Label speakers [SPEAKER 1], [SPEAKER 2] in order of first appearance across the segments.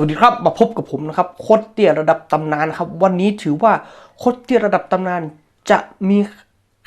[SPEAKER 1] สวัสดีครับมาพบกับผมนะครับโคตรเตี้ยระดับตำนานครับ วันนี้ถือว่าโคตรเตี้ยระดับตำนานจะมี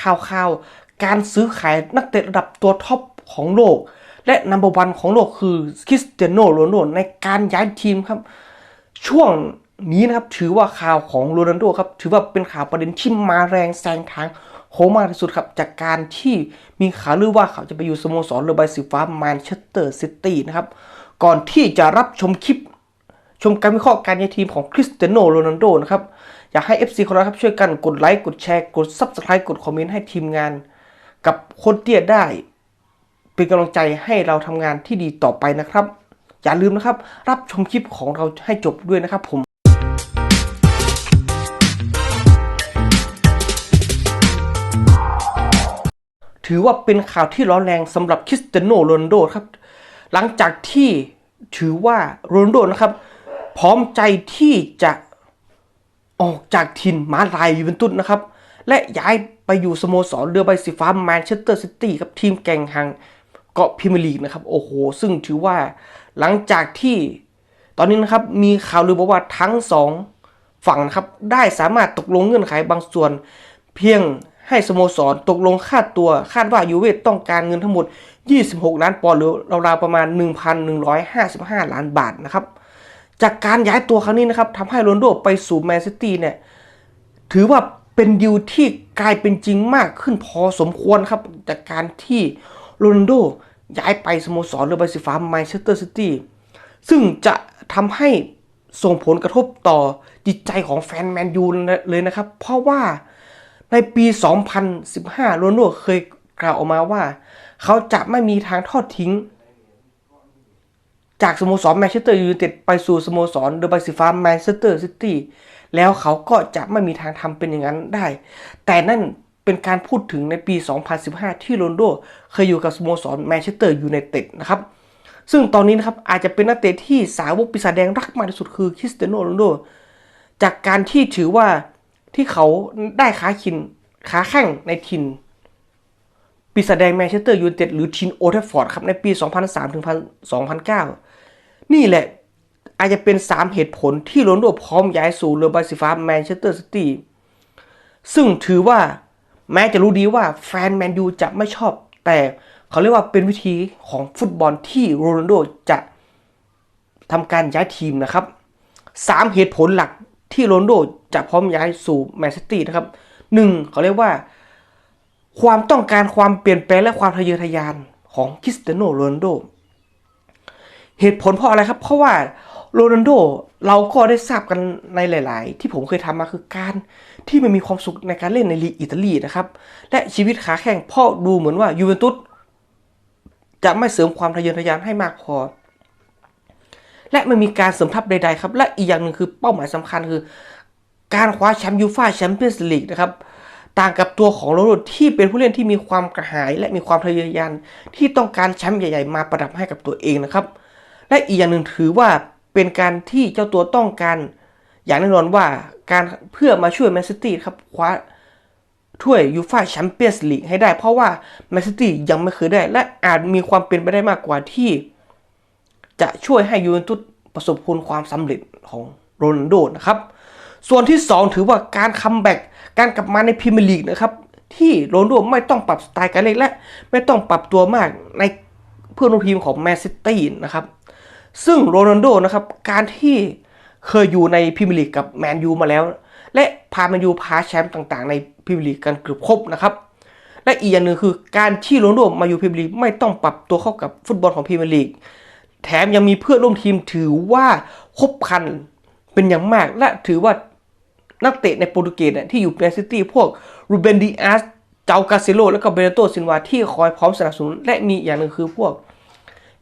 [SPEAKER 1] ข่าวข่าวการซื้อขายนักเตะระดับตัวท็อปของโลก และนัมเบอร์วันของโลกคือคริสเตียโนโรนัลโดในการย้ายทีมครับ ช่วงนี้นะครับถือว่าข่าวของโรนัลโดครับถือว่าเป็นข่าวประเด็นที่มาแรงแซงทางโหมากที่สุดครับจากการที่มีข่าวลือว่าเขาจะไปอยู่สโมสรเรือใบสีฟ้าแมนเชสเตอร์ซิตี้นะครับก่อนที่จะรับชมคลิป ชมการวิเคราะห์การย้ายทีมของคริสเตียโนโรนัลโดนะครับ อยากให้ FC ของเราครับช่วยกันกดไลค์ กดแชร์ กด Subscribe กดคอมเมนต์ให้ทีมงาน กับโคนเตี้ยได้ เป็นกำลังใจให้เราทำงานที่ดีต่อไปนะครับ อย่าลืมนะครับ รับชมคลิปของเราให้จบด้วยนะครับผมถือว่าเป็นข่าวที่ร้อนแรงสำหรับคริสเตียโนโรนัลโดครับ หลังจากที่ถือว่าโรนัลโดนะครับ พร้อมใจที่จะออกจากถิ่นมาลายยูเวนตุสนะครับ และย้ายไปอยู่สโมสรเรือใบสีฟ้าแมนเชสเตอร์ซิตี้กับทีมแก่งหังเกาะพรีเมียร์ลีกนะครับ โอ้โห ซึ่งถือว่าหลังจากที่ตอนนี้นะครับมีข่าวลือบอกว่าทั้งสองฝั่งนะครับได้สามารถตกลงเงื่อนไขบางส่วน เพียงให้สโมสรตกลงค่าตัวคาดว่ายูเว่ต้องการเงินทั้งหมด 26 ล้านปอนด์หรือราวๆประมาณ 1,155 ล้านบาทนะครับ จากการย้ายตัวครั้งนี้นะครับทำให้โรนโดไปสู่แมนซิตี้เนี่ยถือว่าเป็นดิวที่กลายเป็นจริงมากขึ้นพอสมควรครับ จากการที่โรนโดย้ายไปสโมสรเรือใบสีฟ้าแมนเชสเตอร์ซิตี้ซึ่งจะทำให้ส่งผลกระทบต่อจิตใจของแฟนแมนยูเลยนะครับ เพราะว่าในปี 2015 โรนัลโดเคยกล่าวออกมาว่า เขาจะไม่มีทางทอดทิ้ง จากสโมสรแมนเชสเตอร์ยูไนเต็ดไปสู่สโมสรเดอะไบสีฟ้าแมนเชสเตอร์ซิตี้แล้วเขาก็จะไม่มีทางทำเป็นอย่างนั้นได้ แต่นั่นเป็นการพูดถึงในปี 2015 ที่โรนโดเคยอยู่กับสโมสรแมนเชสเตอร์ยูไนเต็ดนะครับซึ่งตอนนี้นะครับอาจจะเป็นนักเตะที่สาวกปีศาจแดงรักมากที่สุดคือคริสเตียโนโรนัลโดจากการที่ถือว่าที่เขาได้ค้าคินค้าแข่งในทินปีศาจแดงแมนเชสเตอร์ยูไนเต็ดหรือทีมโอเทฟฟอร์ดครับในปี 2003ถึง2009 นี่แหละอาจจะเป็น 3 เหตุผลที่โรนโดพร้อมย้ายสู่เรือใบสีฟ้าแมนเชสเตอร์ซิตี้ซึ่งถือว่าแม้จะรู้ดีว่าแฟนแมนยูจะไม่ชอบ แต่เขาเรียกว่าเป็นวิธีของฟุตบอลที่โรนัลโดจะทำการย้ายทีมนะครับ 3 เหตุผลหลักที่โรนลโดจะพร้อมย้ายสู่แมนซิตี้นะครับหนึ่งเขาเรียกว่า ความต้องการความเปลี่ยนแปลงและความทะเยอทะยานของคริสเตียโนโรนัลโด เหตุผลเพราะอะไรครับ เพราะว่าโรนัลโดเราก็ได้ทราบกันในหลาย ๆ ที่ผมเคยทำมาคือการที่มันมีความสุขในการเล่นในลีกอิตาลีนะครับ และชีวิตขาแข่งเพราะดูเหมือนว่ายูเวนตุสจะไม่เสริมความทะเยอทะยานให้มากพอ และไม่มีการเสริมทัพใด ๆ ครับ และอีกอย่างหนึ่งคือเป้าหมายสำคัญคือ การคว้าแชมป์ยูฟ่าแชมเปี้ยนส์ลีกนะครับต่างกับตัวของโรนัลโดที่เป็นผู้เล่นที่มีความกระหาย และมีความทะเยอทะยานที่ต้องการแชมป์ใหญ่ ๆ มาประดับให้กับตัวเองนะครับ และอีกอย่างหนึ่งถือว่าเป็นการที่เจ้าตัวต้องการ อย่างแน่นอนว่าการเพื่อมาช่วยแมนซิตี้ครับคว้าถ้วยยูฟ่าแชมเปี้ยนส์ลีกให้ได้ เพราะว่าแมนซิตี้ยังไม่เคยได้ และอาจมีความเป็นไปได้มากกว่าที่ จะช่วยให้ยูเวนตุสประสบผลความสำเร็จของโรนัลโดนะครับ ส่วนที่ 2 ถือว่าการคัมแบ็กการกลับมาในพรีเมียร์ลีกนะครับ ที่โรนัลโดไม่ต้องปรับสไตล์การเล่นและ ไม่ต้องปรับตัวมากในเพื่อนร่วมทีมของแมนซิตี้นะครับ ซึ่งโรนัลโดนะครับการที่เคยอยู่ในพรีเมียร์ลีกกับแมนยูมาแล้ว และพาแมนยูพาแชมป์ต่างๆ ในพรีเมียร์ลีกกันเกือบครบนะครับและอีกอย่างหนึ่งคือการที่โรนัลโดมาอยู่พรีเมียร์ลีกไม่ต้องปรับตัวเข้ากับฟุตบอลของพรีเมียร์ลีกแถมยังมีเพื่อนร่วมทีมถือว่าคบคันเป็นอย่างมาก และถือว่านักเตะในโปรตุเกสที่อยู่แมนซิตี้พวกรูเบนดิอาสเจ้ากาเซโลและก็เบเนโตซินวาที่คอยพร้อมสนับสนุน และมีอย่างหนึ่งคือพวก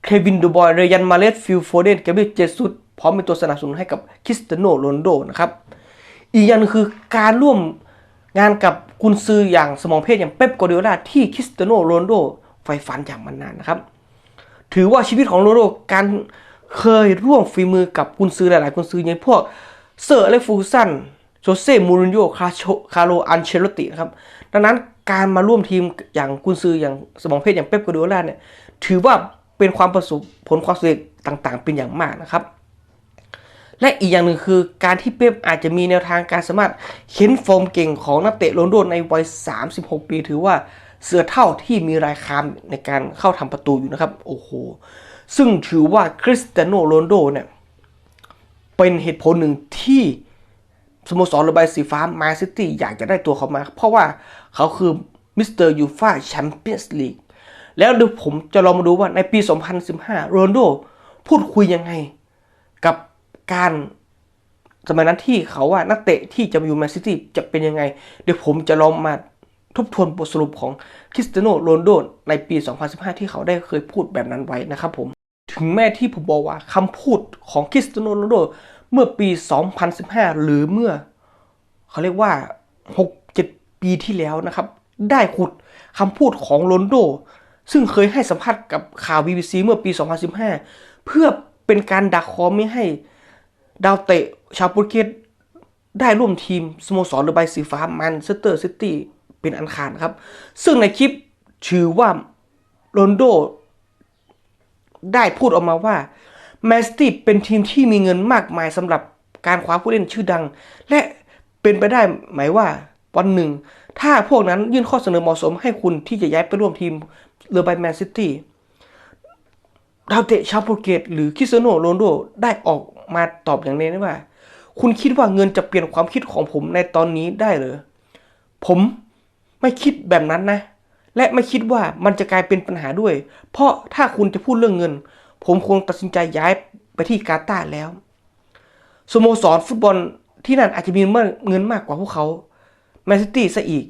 [SPEAKER 1] เควินดูบอยเรยันมาเลสฟิลโฟเดนเกเบรเจสุดพร้อมเป็นตัวสนับสนุนให้กับคริสเตโนโรนโดนะครับ อีกอย่างคือการร่วมงานกับกุนซืออย่างสมองเพศอย่างเป๊ปกวาร์ดิโอลาที่คริสเตโนโรนโดใฝ่ฝันอย่างมานานนะครับ ถือว่าชีวิตของโรนัลโดการเคยร่วมฝีมือกับกุนซือหลาย ๆ กุนซืออย่างพวกเซอร์เลฟูร์สันโจเซ่มูรินโญ่คาโชคาร์โลอันเชลตินะครับ ดังนั้นการมาร่วมทีมอย่างกุนซืออย่างสมองเพศอย่างเป๊ปกวาร์ดิโอลาเนี่ยถือว่า เป็นความประสบผลความสำเร็จต่างๆ เป็นอย่างมากนะครับ และอีกอย่างหนึ่งคือการที่เป๊ปอาจจะมีแนวทางการสามารถเข็นฟอร์มเก่งของนักเตะโรนโดในวัย 36 ปีถือว่าเสือเท่าที่มีรายคามในการเข้าทำประตูอยู่นะครับ โอ้โห ซึ่งถือว่าคริสเตียโนโรนโดเนี่ยเป็นเหตุผลหนึ่งที่สโมสรระบายสีฟ้ามาซิตี้อยากจะได้ตัวเขามา เพราะว่าเขาคือมิสเตอร์ยูฟ่าแชมเปี้ยนส์ลีก แล้วเดี๋ยวผมจะลองมาดูว่าในปี 2015 โรนโดพูดคุยยังไง กับการสมัยนั้นที่เขาว่านักเตะที่จะมาอยู่แมนซิตี้จะเป็นยังไง เดี๋ยวผมจะลองมาทบทวนบทสรุปของคริสเตียโนโรนโดในปี 2015 ที่เขาได้เคยพูดแบบนั้นไว้นะครับผม ถึงแม้ที่ผมบอกว่าคำพูดของคริสเตียโนโรนโดเมื่อปี 2015 หรือเมื่อ เขาเรียกว่า 6-7 ปีที่แล้วนะครับ ได้ขุดคำพูดของโรนโด ซึ่งเคยให้สัมภาษณ์กับข่าว BBC เมื่อปี 2015 เพื่อเป็นการดักคอไม่ให้ดาวเตะชาวโปรตุเกสได้ร่วมทีมสโมสรเรือใบสีฟ้าแมนเชสเตอร์ซิตี้เป็นอันขาดครับ ซึ่งในคลิปถือว่าโรนโดได้พูดออกมาว่าแมนซิตี้เป็นทีมที่มีเงินมากมายสำหรับการคว้าผู้เล่นชื่อดัง และเป็นไปได้ไหมว่าวันหนึ่ง ถ้าพวกนั้นยื่นข้อเสนอเหมาะสมให้คุณที่จะย้ายไปร่วมทีม เรือใบแมนซิตี้ดาวเตะชาวโปรตุเกสหรือคริสเตียโนโรนโดได้ออกมาตอบอย่างนี้ว่า คุณคิดว่าเงินจะเปลี่ยนความคิดของผมในตอนนี้ได้หรือผมไม่คิดแบบนั้นนะ และไม่คิดว่ามันจะกลายเป็นปัญหาด้วย เพราะถ้าคุณจะพูดเรื่องเงิน ผมคงตัดสินใจย้ายไปที่กาตาร์แล้วสโมสรฟุตบอลที่นั่นอาจจะมีเงินมากกว่าพวกเขาแมนซิตี้ซะอีก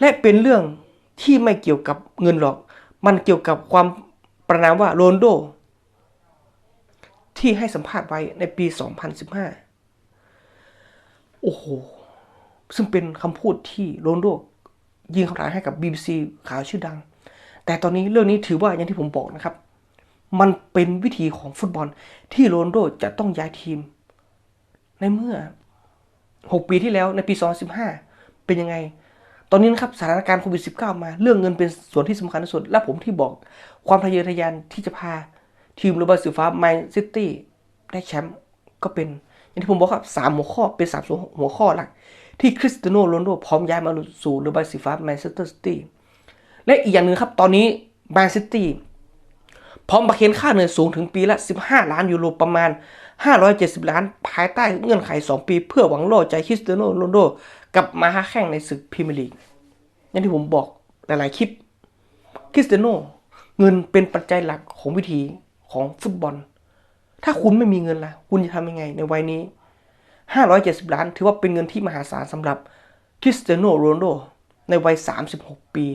[SPEAKER 1] และเป็นเรื่องที่ไม่เกี่ยวกับเงินหรอก มันเกี่ยวกับความประนามว่าโรนโด ที่ให้สัมภาษณ์ไว้ในปี 2015 โอ้โห ซึ่งเป็นคำพูดที่โรนโด ยิงคำถามให้กับ BBC ข่าวชื่อดัง แต่ตอนนี้เรื่องนี้ถือว่าอย่างที่ผมบอกนะครับ มันเป็นวิธีของฟุตบอลที่โรนโดจะต้องย้ายทีม ในเมื่อ 6 ปีที่แล้วในปี 2015 เป็นยังไง ตอนนี้นะครับสถานการณ์โควิด -19 มา เรื่องเงินเป็นส่วนที่สำคัญที่สุด และผมที่บอกความทะเยอทะยานที่จะพาทีมเรือใบสีฟ้าแมนซิตี้ได้แชมป์ก็เป็น อย่างที่ผมบอกครับสามหัวข้อเป็นสามหัวข้อหลัก ที่คริสเตียโนโรนโดพร้อมย้ายมาสู่เรือใบสีฟ้าแมนเชสเตอร์ซิตี้และอีกอย่างหนึ่งครับ ตอนนี้แมนซิตี้พร้อมประเคนค่าเหนื่อยสูงถึงปีละ 15 ล้านยูโรประมาณ 570 ล้าน ภายใต้เงื่อนไข 2 ปี เพื่อหวังล่อใจคริสเตียโนโรนโด กลับมาหาแข่งในศึกพรีเมียร์ลีกอย่างที่ผมบอกหลายๆคลิปคริสเตียโนเงินเป็นปัจจัยหลักของวิธีของฟุตบอล ถ้าคุณไม่มีเงินล่ะ คุณจะทำยังไงในวัยนี้ 570 ล้าน ถือว่าเป็นเงินที่มหาศาลสำหรับคริสเตียโนโรนโด ในวัย 36 ปี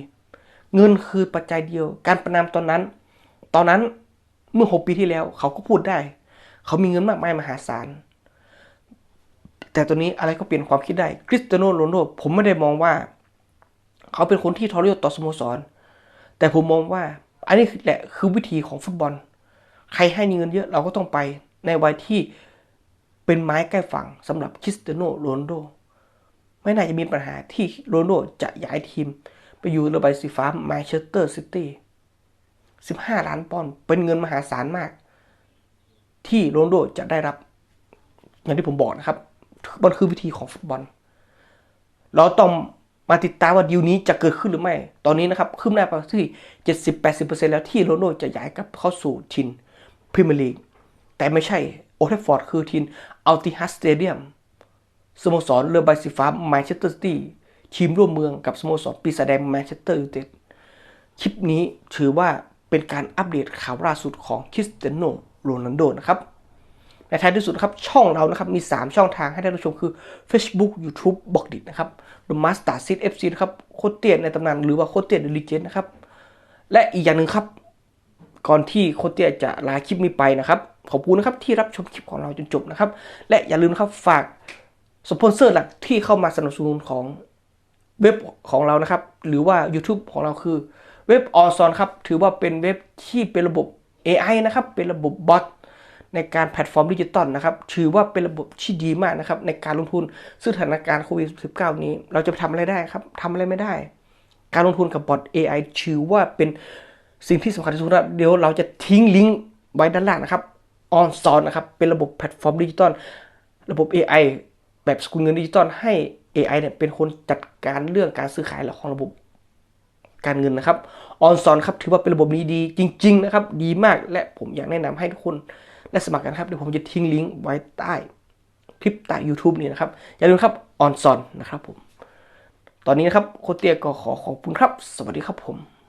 [SPEAKER 1] เงินคือปัจจัยเดียว การประนามตอนนั้น ตอนนั้นเมื่อ 6 ปีที่แล้วเขาก็พูดได้ เขามีเงินมากมายมหาศาล แต่ตอนนี้อะไรก็เปลี่ยนความคิดได้คริสเตียโนโรนโดผมไม่ได้มองว่า เขาเป็นคนที่ทรยศต่อสโมสร แต่ผมมองว่า อันนี้แหละคือวิธีของฟุตบอล ใครให้เงินเยอะเราก็ต้องไปในวัยที่เป็นไม้ใกล้ฝั่งสำหรับคริสเตียโนโรนโดไม่น่าจะมีปัญหาที่โรนโดจะย้ายทีม ไปอยู่รือใบสีฟ้าแมนเชสเตอร์ซิตี้15 ล้านปอนด์เป็นเงินมหาศาลมาก ที่โรนโดจะได้รับอย่างที่ผมบอกนะครับ มันคือวิธีของฟุตบอล เราต้องมาติดตามว่าดีลนี้จะเกิดขึ้นหรือไม่ ตอนนี้นะครับขึ้นหน้าไปที่ 70-80%แล้วที่โรนลโดจะย้ายกลับเข้าสู่ทีมพรีเมียร์ลีก แต่ไม่ใช่โอเทฟฟอร์ดคือทีมอัลติฮัสสเตเดียมสโมสรเรือใบสีฟ้าแมนเชสเตอร์ซิตี้ทีมร่วมเมืองกับสโมสรปีศาจแดงแมนเชสเตอร์ยูไนเต็ดคลิปนี้ถือว่าเป็นการอัปเดตข่าวล่าสุดของคริสเตียโนโรนัลโดนะครับ ในท้ายที่สุดนะครับช่องเรานะครับมี 3 ช่องทางให้ท่านผู้ชมคือ Facebook YouTube บอกดิดนะครับหรือ Master Seed FC นะครับโคตรเตียนในตำนานหรือว่าโคตรเตียนเดลิเจนนะครับ และอีกอย่างหนึ่งครับ ก่อนที่โคตรเตียจะลาคลิปนี้ไปนะครับ ขอบคุณนะครับที่รับชมคลิปของเราจนจบนะครับ และอย่าลืมครับฝากสปอนเซอร์หลักที่เข้ามาสนับสนุนของเว็บของเรานะครับ หรือว่า YouTube ของเราคือเว็บออซอนครับ ถือว่าเป็นเว็บที่เป็นระบบ AI นะครับ เป็นระบบบอท ในการแพลตฟอร์มดิจิตอลนะครับถือว่าเป็นระบบที่ดีมากนะครับในการลงทุนซึ่งสถานการณ์โควิด -19 นี้ เราจะไปทำอะไรได้ครับทำอะไรไม่ได้ การลงทุนกับบอท AI ถือว่าเป็นสิ่งที่สำคัญที่สุดนะเดี๋ยวเราจะทิ้งลิงก์ไว้ด้านล่างนะครับออนซอนนะครับเป็นระบบแพลตฟอร์มดิจิตอลระบบ AI แบบสกุลเงินดิจิตอลให้ AI เนี่ยเป็นคนจัดการเรื่องการซื้อขายของระบบการเงินนะครับออนซอนครับถือว่าเป็นระบบนี้ดีจริง ๆ นะครับ ดีมากและผมอยากแนะนำให้ทุกคน และสมัครกันครับเดี๋ยวผมจะทิ้งลิงก์ไว้ใต้คลิปใต้ YouTube นี่นะครับ อย่าลืมครับออนซอนนะครับผม ตอนนี้นะครับโคเตียก็ขอขอบคุณครับ สวัสดีครับผม